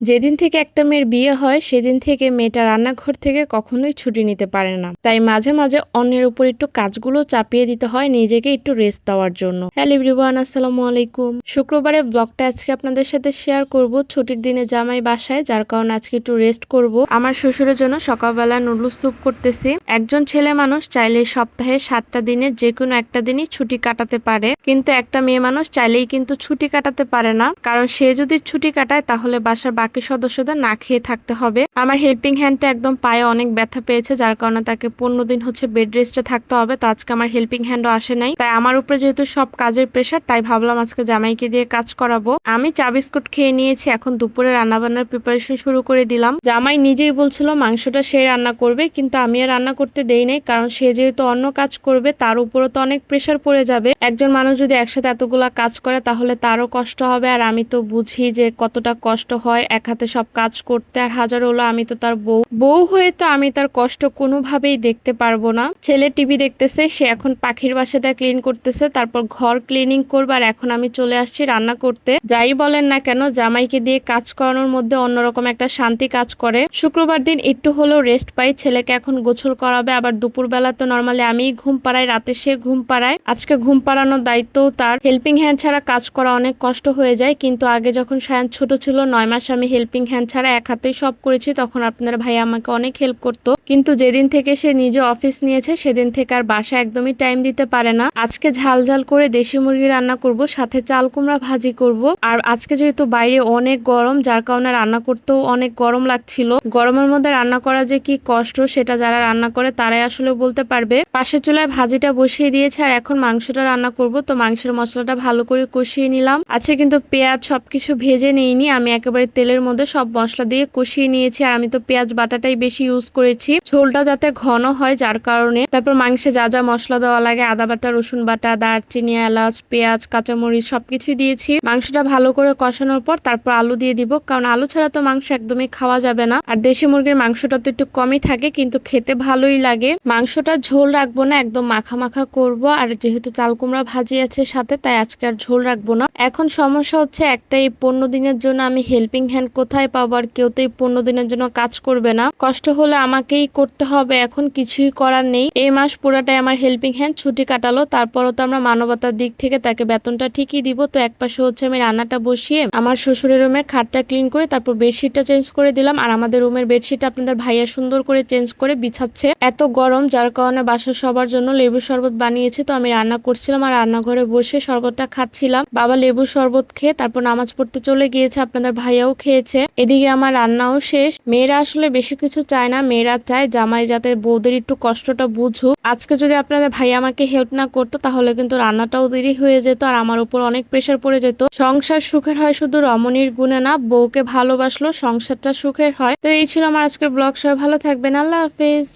যেদিন থেকে একটা মেয়ের বিয়ে হয়, সেদিন থেকে মেয়েটা রান্নাঘর থেকে কখনোই ছুটি নিতে পারে না। তাই মাঝে মাঝে অন্যের উপর একটু কাজগুলো চাপিয়ে দিতে হয়, নিজেকে একটু রেস্ট দেওয়ার জন্য। আসসালামু আলাইকুম। শুক্রবারের ব্লগটা আজকে আপনাদের সাথে শেয়ার করব। ছুটির দিনে জামাই বাসায়, যার কারণে আজকে একটু রেস্ট করব। আমার শ্বশুরের জন্য সকালবেলা নুডলস স্যুপ করতেছি। একজন ছেলে মানুষ চাইলে সপ্তাহে সাতটা দিনে যে কোনো একটা দিনই ছুটি কাটাতে পারে। কিন্তু একটা মেয়ে মানুষ চাইলেই কিন্তু ছুটি কাটাতে পারে না। কারণ সে যদি ছুটি কাটায়, তাহলে বাসার বাকি সদস্যদের না খেয়ে থাকতে হবে। আমার হেল্পিং হ্যান্ডটা একদম পায়ে অনেক ব্যথা পেয়েছে, যার কারণে তাকে পনেরো দিন হচ্ছে বেড রেস্টে থাকতে হবে। তো আজকে আমার হেল্পিং হ্যান্ডও আসে নাই। তাই আমার উপরে যেহেতু সব কাজের প্রেশার তাই ভাবলাম আজকে জামাইকে দিয়ে কাজ করাবো। আমি চা বিস্কুট খেয়ে নিয়েছি, এখন দুপুরে রান্না বান্নার প্রিপারেশন শুরু করে দিলাম। জামাই নিজেই বলছিল মাংসটা সে রান্না করবে, কিন্তু আমি আর রান্না করতে দেই নাই, কারণ সে যেহেতু অন্য কাজ করবে, তার উপরও তো অনেক প্রেশার পড়ে যাবে। একজন মানুষ যদি একসাথে এতগুলা কাজ করে, তাহলে তারও কষ্ট হবে। আর আমি তো বুঝি যে কতটা কষ্ট হয়, এক হাতে সব কাজ করতে, আর হাজার আমি তো তার বউ। বউ হয়ে তো আমি তার কষ্ট কোনোভাবেই দেখতে পারব না। ছেলে টিভি দেখতেছে, সে এখন পাখির বাসাটা ক্লিন করতেছে, তারপর ঘর ক্লিনিং করবে আর এখন আমি চলে আসছি রান্না করতে। যাই বলেন না কেন, জামাইকে দিয়ে কাজ করানোর মধ্যে অন্যরকম একটা শান্তি কাজ করে। শুক্রবার দিন একটু হলেও রেস্ট পাই, ছেলেকে এখন গোসল করাবে, আবার দুপুরবেলা তো নর্মালি আমিই ঘুম পাড়াই, রাতে সে ঘুম পাড়ায়। আজকে ঘুম পাড়ানোর দায়িত্ব তার। হেল্পিং হ্যান্ড ছাড়া কাজ করা অনেক কষ্ট হয়ে যায়, কিন্তু আগে যখন সায়ান ছোট ছিল, নয় মাস আমি হেল্পিং হ্যান্ড ছাড়া এক হাতেই সব করেছি তখন আপনার ভাই আমাকে অনেক হেল্প করতো। কিন্তু যেদিন থেকে সে নিজে অফিস নিয়েছে, সেদিন থেকে আর বাসা একদমই টাইম দিতে পারে না। আজকে ঝাল ঝাল করে দেশি মুরগি রান্না করব, সাথে চাল কুমড়া ভাজি করব। আর আজকে যেহেতু বাইরে অনেক গরম, যার কারণে রান্না করতেও অনেক গরম লাগছিল। গরমের মধ্যে রান্না করা যে কি কষ্ট, সেটা যারা রান্না করে তারাই আসলে বলতে পারবে। পাশের চুলায় ভাজিটা বসিয়ে দিয়েছে আর এখন মাংসটা রান্না করব। তো মাংসের মশলাটা ভালো করে কষিয়ে নিলাম। আজকে কিন্তু পেঁয়াজ সবকিছু ভেজে নিইনি, আমি একেবারে তেলের মধ্যে সব মশলা দিয়ে কষিয়ে নিয়েছি। আর আমি তো পেঁয়াজ বাটাটাই বেশি ইউজ করেছি। ঝোলটা যাতে ঘন হয় যার কারণে। তারপর মাংসে যা যা মশলা দেওয়া লাগে, আদা বাটা, রসুন বাটা, দারচিনি, এলাচ, পেঁয়াজ, কাঁচামরিচ সবকিছু দিয়েছি। মাংসটা ভালো করে কষানোর পর তারপর আলু দিয়ে দিব। কারণ আলু ছাড়া তো মাংস একদমই খাওয়া যাবে না। আর দেশি মুরগির মাংসটা তো একটু কমই থাকে, কিন্তু খেতে ভালোই লাগে। মাংসটা ঝোল রাখব না, একদম মাখা মাখা করব। আর যেহেতু চাল কুমড়া ভাজি আছে সাথে, তাই আজকে আর ঝোল রাখব না। এখন সমস্যা হচ্ছে একটা এই পনেরো দিনের জন্য আমি হেল্পিং হ্যান্ড কোথায় পাবো? আর কেউ তো এই পনেরো দিনের জন্য কাজ করবে না। কষ্ট হলে আমাকেই করতে হবে, এখন কিছুই করার নেই। এই মাস পুরাটাই আমার হেল্পিং হ্যান্ড ছুটি কাটালো, তারপরও তো আমরা মানবতার দিক থেকে তাকে বেতনটা ঠিকই দিব। তো এক পাশে হচ্ছে আমি রান্নাটা বসিয়ে আমার শ্বশুরের রুমের খাটটা ক্লিন করে, তারপর বেডশিটটা চেঞ্জ করে দিলাম। আর আমাদের রুমের বেডশিট আপনাদের ভাইয়া সুন্দর করে চেঞ্জ করে বিছাচ্ছে। এত গরম, যার কারণে বাসার সবার জন্য লেবু শরবত বানিয়েছে। তো আমি রান্না করছিলাম আর রান্নাঘরে বসে শরবতটা খাচ্ছিলাম। বাবা লেবু শরবত খেয়ে তারপর নামাজ পড়তে চলে গিয়েছে, আপনাদের ভাইয়াও খেয়েছে। এদিকে আমার রান্নাও শেষ। মেয়েরা আসলে বেশি কিছু চায় না, মেয়েরা চায় জামাই যাতে বৌদের একটু কষ্টটা বুঝুক। আজকে যদি আপনাদের ভাই আমাকে হেল্প না করতো, তাহলে কিন্তু রান্নাটাও দেরি হয়ে যেত আর আমার উপর অনেক প্রেশার পড়ে যেত। সংসার সুখের হয় শুধু রমণীর গুণে না, বউকে ভালোবাসলো সংসারটা সুখের হয়। তো এই ছিল আমার আজকের ব্লগ সবাই ভালো থাকবেন, আল্লাহ হাফেজ।